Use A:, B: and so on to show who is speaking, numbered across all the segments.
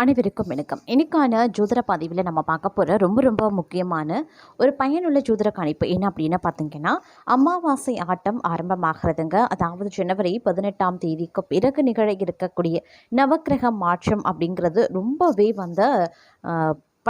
A: அனைவருக்கும் வணக்கம். இன்னைக்கான ஜோதிட பதிவில் நம்ம பார்க்க போகிற ரொம்ப ரொம்ப முக்கியமான ஒரு பயனுள்ள ஜோதிட கணிப்பு என்ன அப்படின்னு பார்த்தீங்கன்னா அமாவாசை ஆட்டம் ஆரம்பமாகிறதுங்க. அதாவது ஜனவரி பதினெட்டாம் தேதிக்கு பிறகு நிகழ இருக்கக்கூடிய நவக்கிரக மாற்றம் அப்படிங்கிறது ரொம்பவே வந்து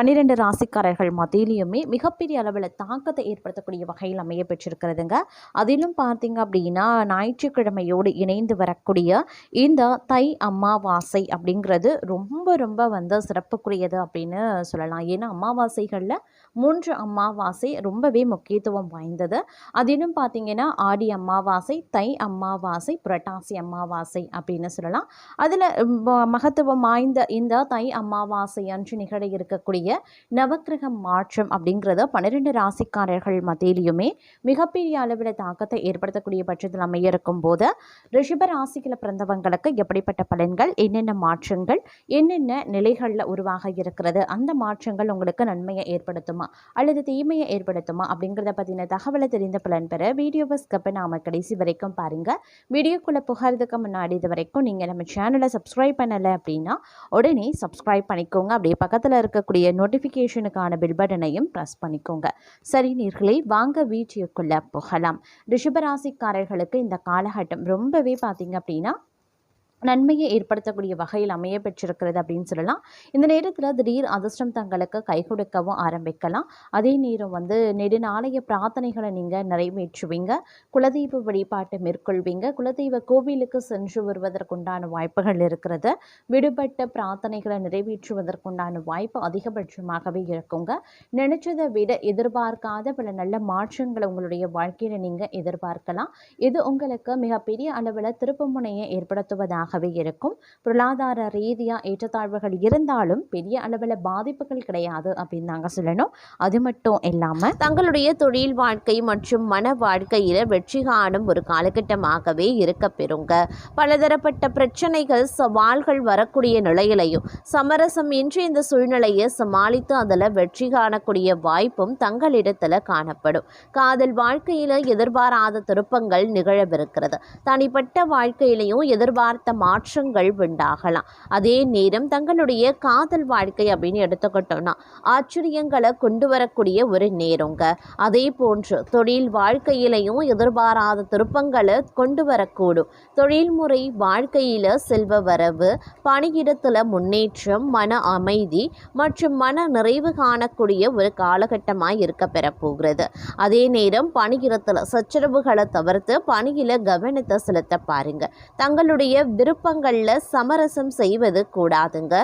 A: பன்னிரெண்டு ராசிக்காரர்கள் மத்தியிலையுமே மிகப்பெரிய அளவில் தாக்கத்தை ஏற்படுத்தக்கூடிய வகையில் அமைய பெற்றிருக்கிறதுங்க. அதிலும் பார்த்தீங்க அப்படின்னா ஞாயிற்றுக்கிழமையோடு இணைந்து வரக்கூடிய இந்த தை அமாவாசை அப்படிங்கிறது ரொம்ப ரொம்ப வந்து சிறப்புக்குரியது அப்படின்னு சொல்லலாம். ஏன்னா அமாவாசைகளில் மூன்று அமாவாசை ரொம்பவே முக்கியத்துவம் வாய்ந்தது. அதிலும் பார்த்தீங்கன்னா ஆடி அமாவாசை தை அமாவாசை புரட்டாசி அமாவாசை அப்படின்னு சொல்லலாம். அதில் மகத்துவம் வாய்ந்த இந்த தை அமாவாசை அன்று நிகழ இருக்கக்கூடிய நவக்கிரக மாற்றம் அப்படிங்கிறது பன்னிரெண்டு ராசிக்காரர்கள் மத்தியிலையுமே மிகப்பெரிய அளவில் தாக்கத்தை ஏற்படுத்தக்கூடிய பட்சத்தில் அமைய இருக்கும் போது ரிஷப ராசியில் பிறந்தவங்களுக்கு எப்படிப்பட்ட பலன்கள் என்னென்ன மாற்றங்கள் என்னென்ன நிலைகளில் உருவாக இருக்கிறது அந்த மாற்றங்கள் உங்களுக்கு நன்மையை ஏற்படுத்தும் அல்லது தீமையை ஏற்படுத்துமா? அப்படிங்கிறத பற்றின தகவலை தெரிந்த பலன் பெற வீடியோவை ஸ்கப்பை நாம கடைசி வரைக்கும் பாருங்கள் வீடியோக்குள்ளே புகாரதுக்கு முன்னாடி இது வரைக்கும் நீங்கள் நம்ம சேனலை சப்ஸ்கிரைப் பண்ணலை அப்படின்னா உடனே சப்ஸ்கிரைப் பண்ணிக்கோங்க. அப்படியே பக்கத்தில் இருக்கக்கூடிய நோட்டிஃபிகேஷனுக்கான பில் பட்டனையும் ப்ரெஸ் பண்ணிக்கோங்க. சரி நீர்களே வாங்க வீடியோக்குள்ளே போகலாம். ரிஷபராசிக்காரர்களுக்கு இந்த காலகட்டம் ரொம்பவே பார்த்தீங்க அப்படின்னா நன்மையை ஏற்படுத்தக்கூடிய வகையில் அமைய பெற்றிருக்கிறது அப்படின்னு சொல்லலாம். இந்த நேரத்தில் திடீர் அதிர்ஷ்டம் தங்களுக்கு கை கொடுக்கவும் ஆரம்பிக்கலாம். அதே நேரம் வந்து நெடுநாளைய பிரார்த்தனைகளை நீங்கள் நிறைவேற்றுவீங்க. குலதெய்வ வழிபாட்டை மேற்கொள்வீங்க. குலதெய்வ கோவிலுக்கு சென்று வருவதற்குண்டான வாய்ப்புகள் இருக்கிறது. விடுபட்ட பிரார்த்தனைகளை நிறைவேற்றுவதற்குண்டான வாய்ப்பு அதிகபட்சமாகவே இருக்குங்க. நினைச்சதை விட எதிர்பார்க்காத பல நல்ல மாற்றங்களை உங்களுடைய வாழ்க்கையில் நீங்கள் எதிர்பார்க்கலாம். இது உங்களுக்கு மிகப்பெரிய அளவில் திருப்புமுனையை ஏற்படுத்துவதாகவே இருக்கும். பொருளாதார ரீதியாக ஏற்றத்தாழ்வுகள் இருந்தாலும் பெரிய அளவில் பாதிப்புகள் கிடையாது அப்படின்னு நாங்கள் சொல்லணும். அது மட்டும் இல்லாமல்
B: தங்களுடைய தொழில் வாழ்க்கை மற்றும் மன வாழ்க்கையில் வெற்றி காணும் ஒரு காலகட்டமாகவே இருக்க பெறுங்க. பலதரப்பட்ட பிரச்சனைகள் சவால்கள் வரக்கூடிய நிலையிலையும் சமரசம் இன்றி இந்த சூழ்நிலையை சமாளித்து அதில் வெற்றி காணக்கூடிய வாய்ப்பும் தங்களிடத்தில் காணப்படும். காதல் வாழ்க்கையில் எதிர்பாராத திருப்பங்கள் நிகழவிருக்கிறது. தனிப்பட்ட வாழ்க்கையிலையும் எதிர்பார்த்த மாற்றங்கள் உண்டாகலாம். அதே நேரம் தங்களுடைய காதல் வாழ்க்கை அப்படின்னு எடுத்துக்கிட்டோம்னா ஆச்சரியங்களை கொண்டு வரக்கூடிய ஒரு நேரங்க. அதே போன்று தொழில் வாழ்க்கையிலையும் எதிர்பாராத திருப்பங்களை கொண்டு வரக்கூடும். தொழில்முறை வாழ்க்கையில செல்வ வரவு பணியிடத்தில் முன்னேற்றம் மன அமைதி மற்றும் மன நிறைவு காணக்கூடிய ஒரு காலகட்டமாய் இருக்க பெறப்போகிறது. அதே நேரம் பணியிடத்தில் சச்சரவுகளை தவிர்த்து பணியில கவனத்தை செலுத்த பாருங்க. தங்களுடைய விருப்பங்களில் சமரசம் செய்வது கூடாதுங்க.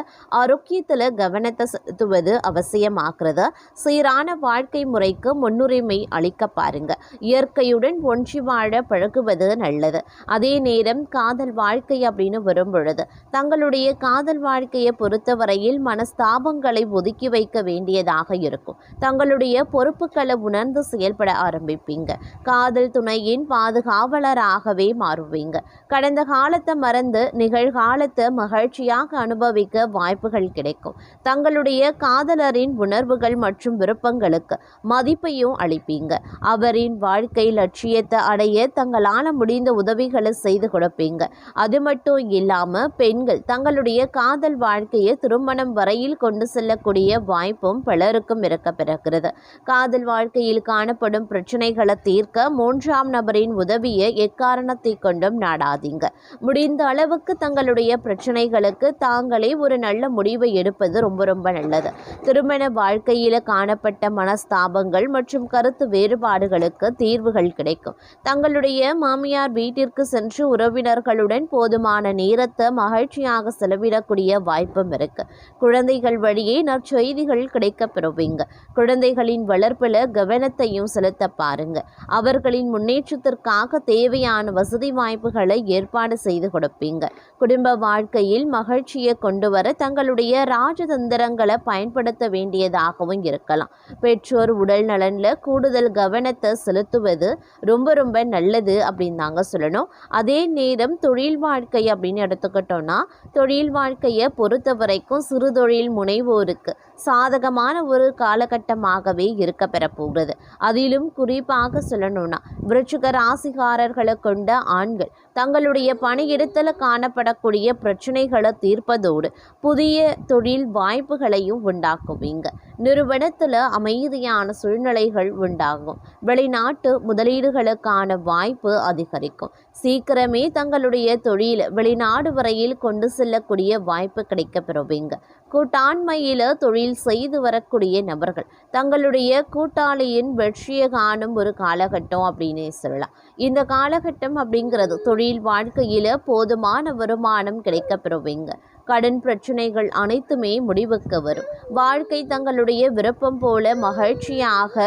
B: ஆரோக்கியத்துல கவனத்தை செலுத்துவது அவசியமாகிறது சீரான வாழ்க்கை முறைக்கு முன்னுரிமை அளிக்க பாருங்க. இயற்கையுடன் ஒன்றி வாழ பழகுவது நல்லது. அதே நேரம் காதல் வாழ்க்கை அப்படின்னு வரும் பொழுது தங்களுடைய காதல் வாழ்க்கையை பொறுத்தவரையில் மனஸ்தாபங்களை ஒதுக்கி வைக்க வேண்டியதாக இருக்கும். தங்களுடைய பொறுப்புகளை உணர்ந்து செயல்பட ஆரம்பிப்பீங்க. காதல் துணையின் பாதுகாவலராகவே மாறுவீங்க. கடந்த காலத்தை மறந்து நிகழ்காலத்தை மகிழ்ச்சியாக அனுபவிக்க வாய்ப்புகள் கிடைக்கும். தங்களுடைய காதலரின் உணர்வுகள் மற்றும் விருப்பங்களுக்கு மதிப்பையும் அளிப்பீங்க. அவரின் வாழ்க்கை லட்சியத்தை அடைய தங்களால் முடிந்த உதவிகளை செய்து கொடுப்பீங்க. அது மட்டும் இல்லாமல் பெண்கள் தங்களுடைய காதல் வாழ்க்கையை திருமணம் வரையில் கொண்டு செல்லக்கூடிய வாய்ப்பும் பலருக்கும் இருக்க பிறக்கிறது. காதல் வாழ்க்கையில் காணப்படும் பிரச்சனைகளை தீர்க்க மூன்றாம் நபரின் உதவியை எக்காரணத்தை கொண்டும் நாடாதீங்க. முடிந்த அளவுக்கு தங்களுடைய பிரச்சனைகளுக்கு தாங்களே ஒரு நல்ல முடிவை எடுப்பது ரொம்ப ரொம்ப நல்லது. திருமண வாழ்க்கையில் காணப்பட்ட மனஸ்தாபங்கள் மற்றும் கருத்து வேறுபாடுகளுக்கு தீர்வுகள் கிடைக்கும். தங்களுடைய மாமியார் வீட்டிற்கு சென்று உறவினர்களுடன் போதுமான நேரத்தை மகிழ்ச்சியாக செலவிடக்கூடிய வாய்ப்பும் இருக்கு. குழந்தைகள் வழியே நற்செய்திகள் கிடைக்க பெறுவீங்க. குழந்தைகளின் வளர்ப்பில் கவனத்தையும் செலுத்த பாருங்க. அவர்களின் முன்னேற்றத்திற்காக தேவையான வசதி வாய்ப்புகளை ஏற்பாடு செய்து கொடுப்பீங்க. குடும்ப வாழ்க்கையில் மகிழ்ச்சியை கொண்டு வர தங்களுடைய ராஜதந்திரங்களை பயன்படுத்த வேண்டியதாகவும் இருக்கலாம். பெற்றோர் உடல் நலனில் கூடுதல் கவனத்தை செலுத்துவது ரொம்ப ரொம்ப நல்லது அப்படின்னு தாங்க சொல்லணும். அதே நேரம் தொழில் வாழ்க்கை அப்படின்னு எடுத்துக்கிட்டோன்னா தொழில் வாழ்க்கையை பொறுத்த வரைக்கும் சிறு தொழில் முனைவோருக்கு சாதகமான ஒரு காலகட்டமாகவே இருக்க பெறப்போகிறது அதிலும் குறிப்பாக சொல்லணும்னா விருச்சிக ராசிகாரர்களை கொண்ட ஆண்கள் தங்களுடைய பணியிடத்தில் காணப்படக்கூடிய பிரச்சனைகளை தீர்ப்பதோடு புதிய தொழில் வாய்ப்புகளையும் உண்டாக்குவீங்க. நிறுவனத்தில் அமைதியான சூழ்நிலைகள் உண்டாகும். வெளிநாட்டு முதலீடுகளுக்கான வாய்ப்பு அதிகரிக்கும். சீக்கிரமே தங்களுடைய தொழில் வெளிநாடு வரையில் கொண்டு செல்லக்கூடிய வாய்ப்பு கிடைக்க பெறுவீங்க கூட்டாண்மையில் தொழில் செய்து வரக்கூடிய நபர்கள் தங்களுடைய கூட்டாளியின் வெற்றியை காணும் ஒரு காலகட்டம் அப்படின்னே சொல்லலாம். இந்த காலகட்டம் அப்படிங்கிறது தொழில் வாழ்க்கையில் போதுமான வருமானம் கிடைக்க பெறுவீங்க கடன் பிரச்சனைகள் அனைத்துமே முடிவுக்கு வரும். வாழ்க்கை தங்களுடைய விருப்பம் போல மகிழ்ச்சியாக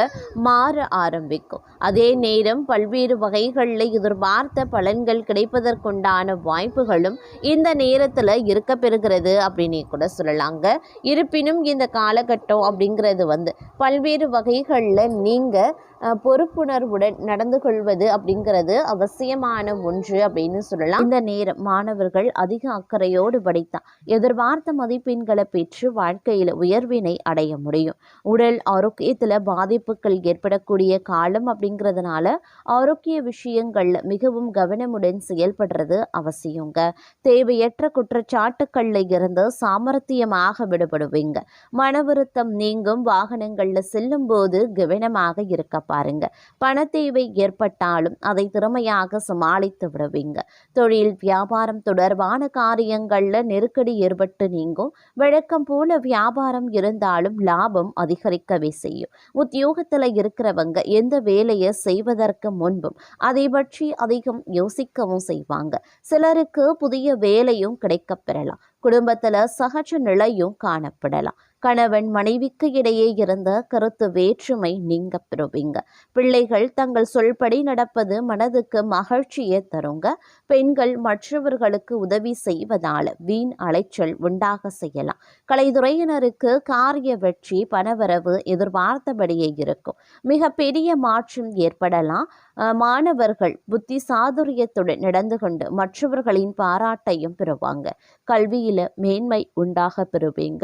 B: மாற ஆரம்பிக்கும். அதே நேரம் பல்வேறு வகைகளில் எதிர்பார்த்த பலன்கள் கிடைப்பதற்குண்டான வாய்ப்புகளும் இந்த நேரத்தில் இருக்க பெறுகிறது அப்படின்னு கூட சொல்லலாங்க. இருப்பினும் இந்த காலகட்டம் அப்படிங்கிறது வந்து பல்வேறு வகைகளில் நீங்கள் பொறுப்புணர்வுடன் நடந்து கொள்வது அப்படிங்கிறது அவசியமான ஒன்று அப்படின்னு சொல்லலாம். இந்த நேரம் மாணவர்கள் அதிக அக்கறையோடு படித்தான் எதிர்பார்த்த மதிப்பெண்களை பெற்று வாழ்க்கையில் உயர்வினை அடைய முடியும். உடல் ஆரோக்கியத்தில் பாதிப்புகள் ஏற்படக்கூடிய காலம் அப்படிங்கிறதுனால ஆரோக்கிய விஷயங்கள்ல மிகவும் கவனமுடன் செயல்படுறது அவசியங்க. தேவையற்ற குற்றச்சாட்டுக்களில் இருந்து சாமர்த்தியமாக விடுபடுவீங்க. மன வருத்தம் நீங்கும் வாகனங்கள்ல செல்லும் போது கவனமாக இருக்க பாருங்க. பண தேவை ஏற்பட்டாலும் அதை திறமையாக சமாளித்து விடுவீங்க. தொழில் வியாபாரம் தொடர்பான காரியங்கள்ல நெருக்கடி ஏற்பட்டு நீங்கும். வழக்கம் போல வியாபாரம் இருந்தாலும் லாபம் அதிகரிக்கவே செய்யும். உத்தியோகத்தில் இருக்கிறவங்க எந்த வேலையை செய்வதற்கு முன்பும் அதை பற்றி அதிகம் யோசிக்கவும் செய்வாங்க. சிலருக்கு புதிய வேலையும் கிடைக்க பெறலாம். குடும்பத்தில் சகஜ நிலையும் காணப்படலாம். கணவன் மனைவிக்கு இடையே இருந்த கருத்து வேற்றுமை நீங்க பெறுவீங்க. பிள்ளைகள் தங்கள் சொல்படி நடப்பது மனதுக்கு மகிழ்ச்சியை தருங்க. பெண்கள் மற்றவர்களுக்கு உதவி செய்வதால் வீண் அலைச்சல் உண்டாக செய்யலாம். கலைத்துறையினருக்கு காரிய வெற்றி பணவரவு எதிர்பார்த்தபடியே இருக்கும். மிக பெரிய மாற்றம் ஏற்படலாம். மாணவர்கள் புத்தி சாதுரியத்துடன் நடந்து கொண்டு மற்றவர்களின் பாராட்டையும் பெறுவாங்க. கல்வியில மேன்மை உண்டாக பெறுவீங்க.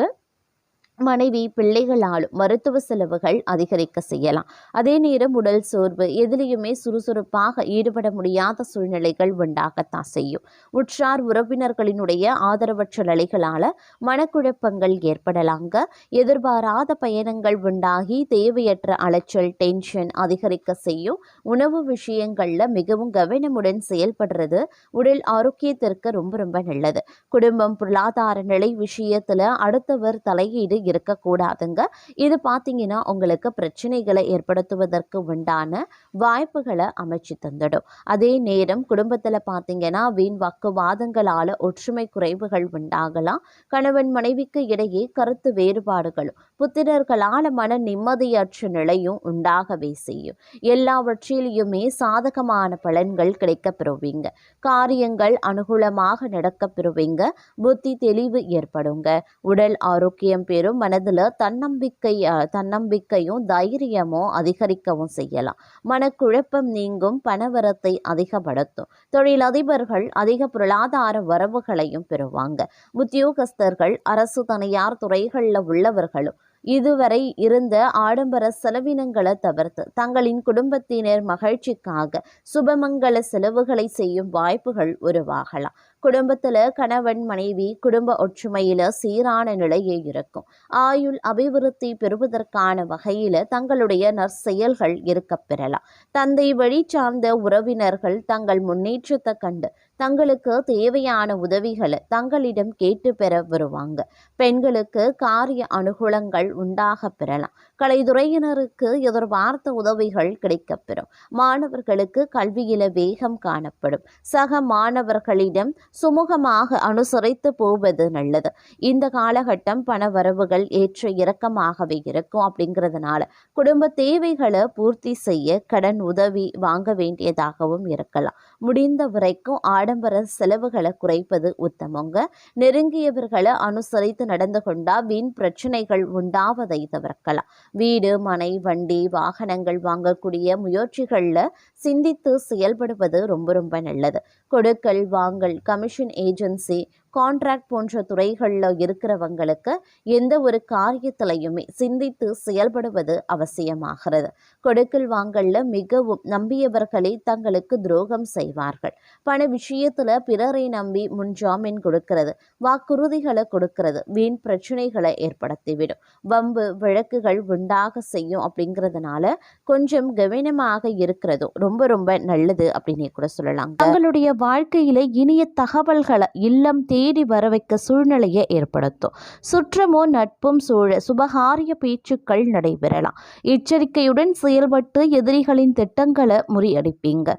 B: மனைவி பிள்ளைகளாலும் மருத்துவ செலவுகள் அதிகரிக்க செய்யலாம். அதே நேரம் உடல் சோர்வு எதிலையுமே சுறுசுறுப்பாக ஈடுபட முடியாத சூழ்நிலைகள் உண்டாகத்தான் செய்யும். உற்றார் உறவினர்களினுடைய ஆதரவற்ற நிலைகளால் மனக்குழப்பங்கள் ஏற்படலாங்க. எதிர்பாராத பயணங்கள் உண்டாகி தேவையற்ற அலைச்சல் டென்ஷன் அதிகரிக்க செய்யும். உணவு விஷயங்களில் மிகவும் கவனமுடன் செயல்படுறது உடல் ஆரோக்கியத்திற்கு ரொம்ப ரொம்ப நல்லது. குடும்பம் பொருளாதார நிலை விஷயத்தில் அடுத்தவர் தலையீடு இருக்கக்கூடாதுங்க. இது பார்த்தீங்கன்னா உங்களுக்கு பிரச்சனைகளை ஏற்படுத்துவதற்கு உண்டான வாய்ப்புகளை அமைச்சு தந்துடும். அதே நேரம் குடும்பத்தில் பார்த்தீங்கன்னா வீண் வாக்குவாதங்களால் ஒற்றுமை குறைவுகள் உண்டாகலாம். கணவன் மனைவிக்கு இடையே கருத்து வேறுபாடுகளும் புத்திரர்களால் மன நிம்மதியற்ற நிலையும் உண்டாகவே செய்யும். எல்லாவற்றிலையுமே சாதகமான பலன்கள் கிடைக்கப் பெறுவீங்க. காரியங்கள் அனுகூலமாக நடக்கப் பெறுவீங்க. புத்தி தெளிவு ஏற்படுங்க. உடல் ஆரோக்கியம் பெறும். மனதில் தன்னம்பிக்கை தன்னம்பிக்கையும் தைரியமும் அதிகரிக்கவும் செய்யலாம். மனக்குழப்பம் நீங்கும் பணவரத்தை அதிகப்படுத்தும். தொழிலதிபர்கள் அதிக பொருளாதார வரவுகளையும் பெறுவாங்க. உத்தியோகஸ்தர்கள் அரசு தனியார் துறைகளில் உள்ளவர்களும் இதுவரை இருந்த ஆடம்பர செலவினங்களை தவிர்த்து தங்களின் குடும்பத்தினர் மகிழ்ச்சிக்காக சுபமங்கல செலவுகளை செய்யும் வாய்ப்புகள் உருவாகலாம். குடும்பத்தில் கணவன் மனைவி குடும்ப ஒற்றுமையில் சீரான நிலையே இருக்கும். ஆயுள் அபிவிருத்தி பெறுவதற்கான வகையில் தங்களுடைய நற்செயல்கள் இருக்க பெறலாம் தந்தை வழி சார்ந்த உறவினர்கள் தங்கள் முன்னேற்றத்தை கண்டு தங்களுக்கு தேவையான உதவிகளை தங்களிடம் கேட்டு பெற வருவாங்க. பெண்களுக்கு காரிய அனுகூலங்கள் உண்டாக பெறலாம். கலைத்துறையினருக்கு எதிர்பார்த்த உதவிகள் கிடைக்கப்பெறும். மாணவர்களுக்கு கல்வியில வேகம் காணப்படும். சக மாணவர்களிடம் சுமூகமாக அனுசரித்து போவது நல்லது. இந்த காலகட்டம் பண வரவுகள் ஏற்ற இறக்கமாகவே இருக்கும் அப்படிங்கிறதுனால குடும்ப தேவைகளை பூர்த்தி செய்ய கடன் உதவி வாங்க வேண்டியதாகவும் இருக்கலாம். முடிந்த வரைக்கும் ஆடம்பர செலவுகளை குறைப்பது உத்தமங்க. நெருங்கியவர்களை அனுசரித்து நடந்து கொண்டா வீண் பிரச்சனைகள் உண்டாவதை தவிர்க்கலாம். வீடு மனை வண்டி வாகனங்கள் வாங்கக்கூடிய முயற்சிகளில் சிந்தித்து செயல்படுவது ரொம்ப ரொம்ப நல்லது. கொடுக்கல் வாங்கல் கமிஷன் ஏஜென்சி கான்ட்ராக்ட் போன்ற துறைகளில் இருக்கிறவங்களுக்கு எந்த ஒரு காரியத்திலையுமே சிந்தித்து செயல்படுவது அவசியமாகிறது. கொடுக்கல் வாங்கல்ல மிகவும் நம்பியவர்களே தங்களுக்கு துரோகம் செய்வார்கள். பண விஷயத்தில் பிறரை நம்பி முன்ஜாமீன் கொடுக்கிறது வாக்குறுதிகளை கொடுக்கிறது வீண் பிரச்சனைகளை ஏற்படுத்திவிடும். வம்பு விளக்குகள் உண்டாக செய்யும் அப்படிங்கிறதுனால கொஞ்சம் கவனமாக இருக்கிறதும் ரொம்ப ரொம்ப நல்லது அப்படின்னு கூட சொல்லலாம்
A: தங்களுடைய வாழ்க்கையில இனிய தகவல்களை இல்லம் தேடி வர வைக்க சூழ்நிலையை ஏற்படுத்தும். சுற்றமோ நட்பும் சூழ சுபகாரிய பேச்சுக்கள் நடைபெறலாம். எச்சரிக்கையுடன் செயல்பட்டு எதிரிகளின் திட்டங்களை முறியடிப்பீங்க.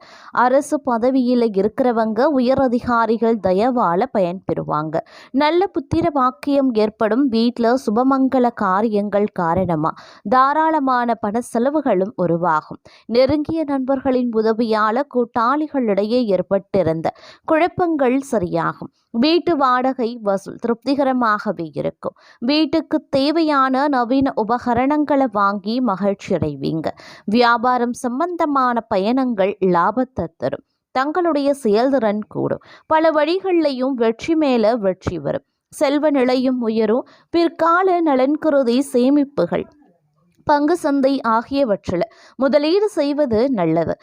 A: அரசு பதவியில் இருக்கிறவங்க உயர் அதிகாரிகள் தயவால பயன்பெறுவாங்க. நல்ல புத்திர வாக்கியம் ஏற்படும் வீட்டில் சுபமங்கல காரியங்கள் காரணமா தாராளமான பண செலவுகளும் உருவாகும். நெருங்கிய நண்பர்களின் உதவியால கூட்டாளிகளிடையே ஏற்பட்டிருந்த குழப்பங்கள் சரியாகும். வீட்டு வாடகை வசூல் திருப்திகரமாகவே இருக்கும். வீட்டுக்கு தேவையான நவீன உபகரணங்களை வாங்கி மகிழ்ச்சி அடைவீங்க. வியாபாரம் சம்பந்தமான பயணங்கள் லாபத்தை தரும். தங்களுடைய செயல்திறன் கூடும். பல வழிகளிலையும் வெற்றி மேலே வெற்றி வரும். செல்வ நிலையும் உயரும். பிற்கால நலன் கருதி சேமிப்புகள் பங்கு சந்தை ஆகியவற்றில் முதலீடு செய்வது நல்லது.